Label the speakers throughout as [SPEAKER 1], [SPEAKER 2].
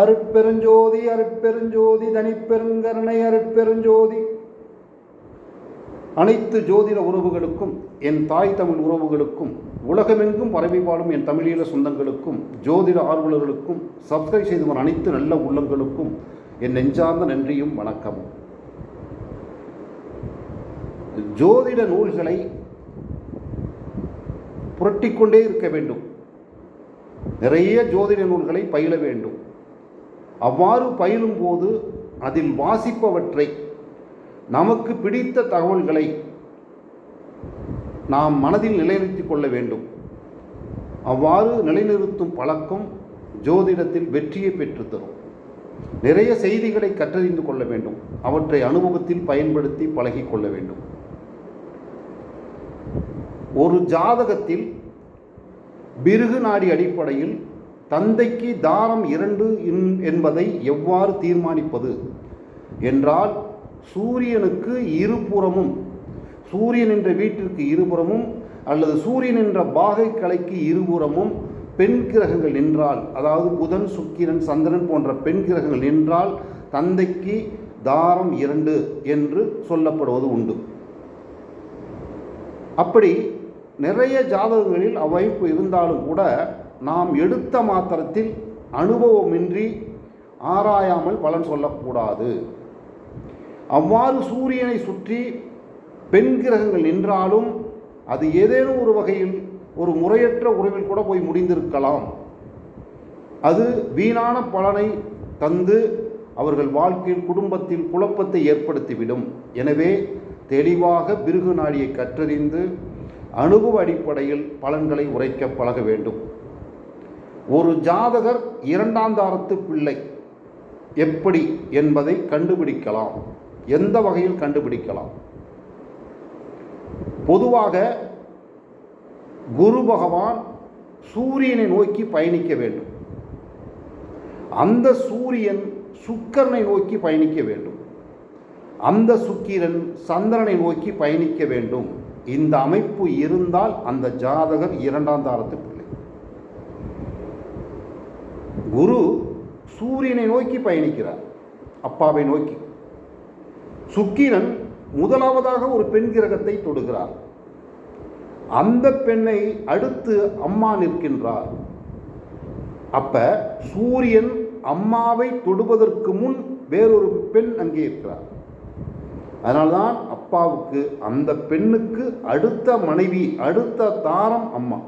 [SPEAKER 1] அருட்பெருஞ்சோதி அருட்பெருஞ்சோதி தனிப்பெருங்கருணை அருட்பெருஞ்சோதி. அனைத்து ஜோதிட உறவுகளுக்கும் என் தாய் தமிழ் உறவுகளுக்கும் உலகமெங்கும் பரவி வாழும் என் தமிழீழ சொந்தங்களுக்கும் ஜோதிட ஆர்வலர்களுக்கும் சப்ஸ்கிரைப் செய்து வரும் அனைத்து நல்ல உள்ளங்களுக்கும் என் நெஞ்சார்ந்த நன்றியும் வணக்கமும். ஜோதிட நூல்களை புரட்டிக்கொண்டே இருக்க வேண்டும். நிறைய ஜோதிட நூல்களை பயில வேண்டும். அவ்வாறு பயிலும்போது அதில் வாசிப்பவற்றை நமக்கு பிடித்த தகவல்களை நாம் மனதில் நிலைநிறுத்திக் கொள்ள வேண்டும். அவ்வாறு நிலைநிறுத்தும் பழக்கம் ஜோதிடத்தில் வெற்றியை பெற்றுத்தரும் நிறைய செய்திகளை கற்றறிந்து கொள்ள வேண்டும். அவற்றை அனுபவத்தில் பயன்படுத்தி பழகிக்கொள்ள வேண்டும். ஒரு ஜாதகத்தில் பிருகு நாடி அடிப்படையில் தந்தைக்கு தாரம் இரண்டு என்பதை எவ்வாறு தீர்மானிப்பது? என்றால் சூரியனுக்கு இருபுறமும் சூரியன் என்ற வீட்டிற்கு இருபுறமும் அல்லது சூரியன் என்ற பாகை கலைக்கு இருபுறமும் பெண் கிரகங்கள் நின்றால் அதாவது புதன் சுக்கிரன் சந்திரன் போன்ற பெண் கிரகங்கள் நின்றால் தந்தைக்கு தாரம் இரண்டு என்று சொல்லப்படுவது உண்டு. அப்படி நிறைய ஜாதகங்களில் அவ்வைப்பு இருந்தாலும் கூட நாம் எடுத்த மாத்திரத்தில் அனுபவமின்றி ஆராயாமல் பலன் சொல்லக்கூடாது. அவ்வாறு சூரியனை சுற்றி பெண் கிரகங்கள் நின்றாலும் அது ஏதேனும் ஒரு வகையில் ஒரு முறையற்ற உறவில் கூட போய் முடிந்திருக்கலாம். அது வீணான பலனை தந்து அவர்கள் வாழ்க்கையில் குடும்பத்தில் குழப்பத்தை ஏற்படுத்திவிடும். எனவே தெளிவாக பிருகு நாடியை கற்றறிந்து அனுபவ அடிப்படையில் பலன்களை உரைக்க பழக வேண்டும். ஒரு ஜாதகர் இரண்டாம் தாரத்து பிள்ளை எப்படி என்பதை கண்டுபிடிக்கலாம். எந்த வகையில் கண்டுபிடிக்கலாம்? பொதுவாக குரு பகவான் சூரியனை நோக்கி பயணிக்க வேண்டும். அந்த சூரியன் சுக்கரனை நோக்கி பயணிக்க வேண்டும். அந்த சுக்கிரன் சந்திரனை நோக்கி பயணிக்க வேண்டும். இந்த அமைப்பு இருந்தால் அந்த ஜாதகர் இரண்டாம் தாரத்துக்கு பிள்ளை குரு சூரியனை நோக்கி பயணிக்கிறார். அப்பாவை நோக்கி. சுக்கிரன் முதலாவதாக ஒரு பெண் கிரகத்தை தொடுகிறார். அந்த பெண்ணை அடுத்து அம்மா நிற்கின்றார். அப்ப சூரியன் அம்மாவை தொடுவதற்கு முன் வேறொரு பெண் அங்கே இருக்கிறார். அதனால்தான் அப்பாவுக்கு அந்த பெண்ணுக்கு அடுத்த மனைவி அடுத்த தாரம் அம்மா.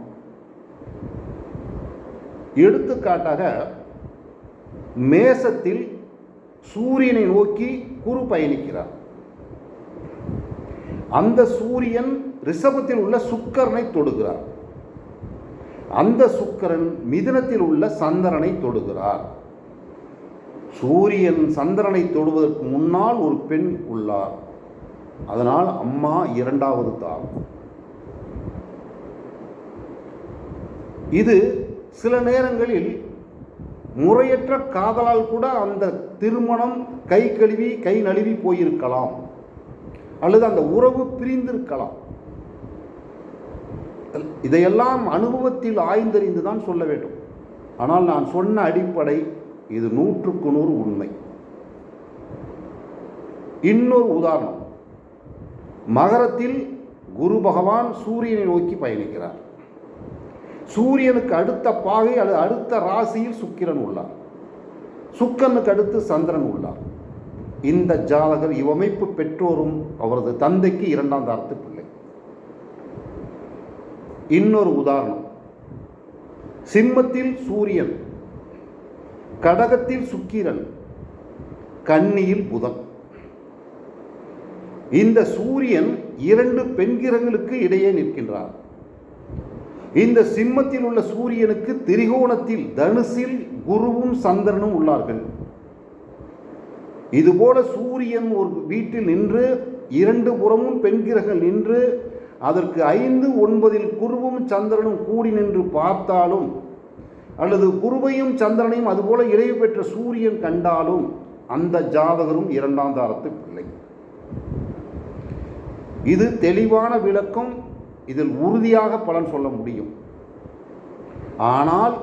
[SPEAKER 1] எடுத்துக்காட்டாக மேசத்தில் சூரியனை நோக்கி குரு பயணிக்கிறார். அந்த சூரியன் ரிஷபத்தில் உள்ள சுக்கரனை தொடுகிறார். அந்த சுக்கரன் மிதனத்தில் உள்ள சந்திரனை தொடுகிறார். சூரியன் சந்திரனை தொடுவதற்கு முன்னால் ஒரு பெண் உள்ளார். அதனால் அம்மா இரண்டாவது தாரம் இது சில நேரங்களில் முறையற்ற காதலால் கூட அந்த திருமணம் கை கழுவி கை நழுவி போயிருக்கலாம். அல்லது அந்த உறவு பிரிந்திருக்கலாம். இதையெல்லாம் அனுபவத்தில் ஆய்ந்தறிந்து தான் சொல்ல வேண்டும். ஆனால் நான் சொன்ன அடிப்படை இது நூற்றுக்கு நூறு உண்மை. இன்னொரு உதாரணம். மகரத்தில் குரு பகவான் சூரியனை நோக்கி பயணிக்கிறார். சூரியனுக்கு அடுத்த பாகை அல்லது அடுத்த ராசியில் சுக்கிரன் உள்ளார். சுக்கனுக்கு அடுத்து சந்திரன் உள்ளார். இந்த ஜாதகர் இவ்வமைப்பு பெற்றோரும் அவரது தந்தைக்கு இரண்டாம் தாரத்து பிள்ளை. இன்னொரு உதாரணம். சிம்மத்தில் சூரியன் கடகத்தில் சுக்கிரன் கன்னியில் புதன். இந்த சூரியன் இரண்டு பெண்கிரங்களுக்கு இடையே நிற்கின்றார். இந்த சிம்மத்தில் உள்ள சூரியனுக்கு திரிகோணத்தில் தனுசில் குருவும் சந்திரனும் உள்ளார்கள். இதுபோல சூரியன் ஒரு வீட்டில் நின்று இரண்டு புறமும் பெண்கிரகங்கள் நின்று அதற்கு ஐந்து ஒன்பதில் குருவும் சந்திரனும் கூடி நின்று பார்த்தாலும் அல்லது குருவையும் சந்திரனையும் அதுபோல இறைவு பெற்ற சூரியன் கண்டாலும் அந்த ஜாதகரும் இரண்டாம் தாரத்து பிள்ளை. இது தெளிவான விளக்கம். இதில் உறுதியாக பலன் சொல்ல முடியும். ஆனால்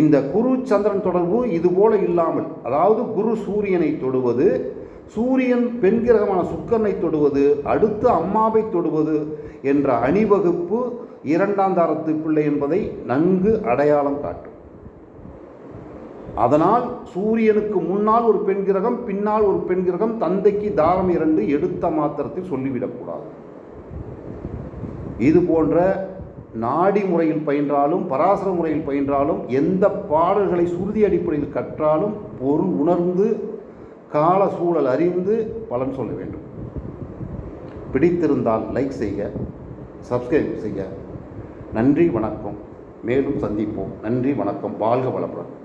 [SPEAKER 1] இந்த குரு சந்திரன் தொடர்பு இதுபோல இல்லாமல் அதாவது குரு சூரியனை தொடுவது சூரியன் பெண் கிரகமான சுக்கரனை தொடுவது அடுத்து அம்மாவை தொடுவது என்ற அணிவகுப்பு இரண்டாம் தாரத்து பிள்ளை என்பதை நன்கு அடையாளம் காட்டும். அதனால் சூரியனுக்கு முன்னால் ஒரு பெண் கிரகம் பின்னால் ஒரு பெண் கிரகம் தந்தைக்கு தாரம் இரண்டு எடுத்த மாத்திரத்தில் சொல்லிவிடக்கூடாது. இது போன்ற நாடி முறையில் பயின்றாலும் பராசர முறையில் பயின்றாலும் எந்த பாடல்களை சுருதி அடிப்படையில் கற்றாலும் பொருள் உணர்ந்து கால சூழல் அறிந்து பலன் சொல்ல வேண்டும். பிடித்திருந்தால் லைக் செய்க சப்ஸ்கிரைப் செய்ய நன்றி வணக்கம். மேலும் சந்திப்போம். நன்றி வணக்கம். வாழ்க வளமுடன்.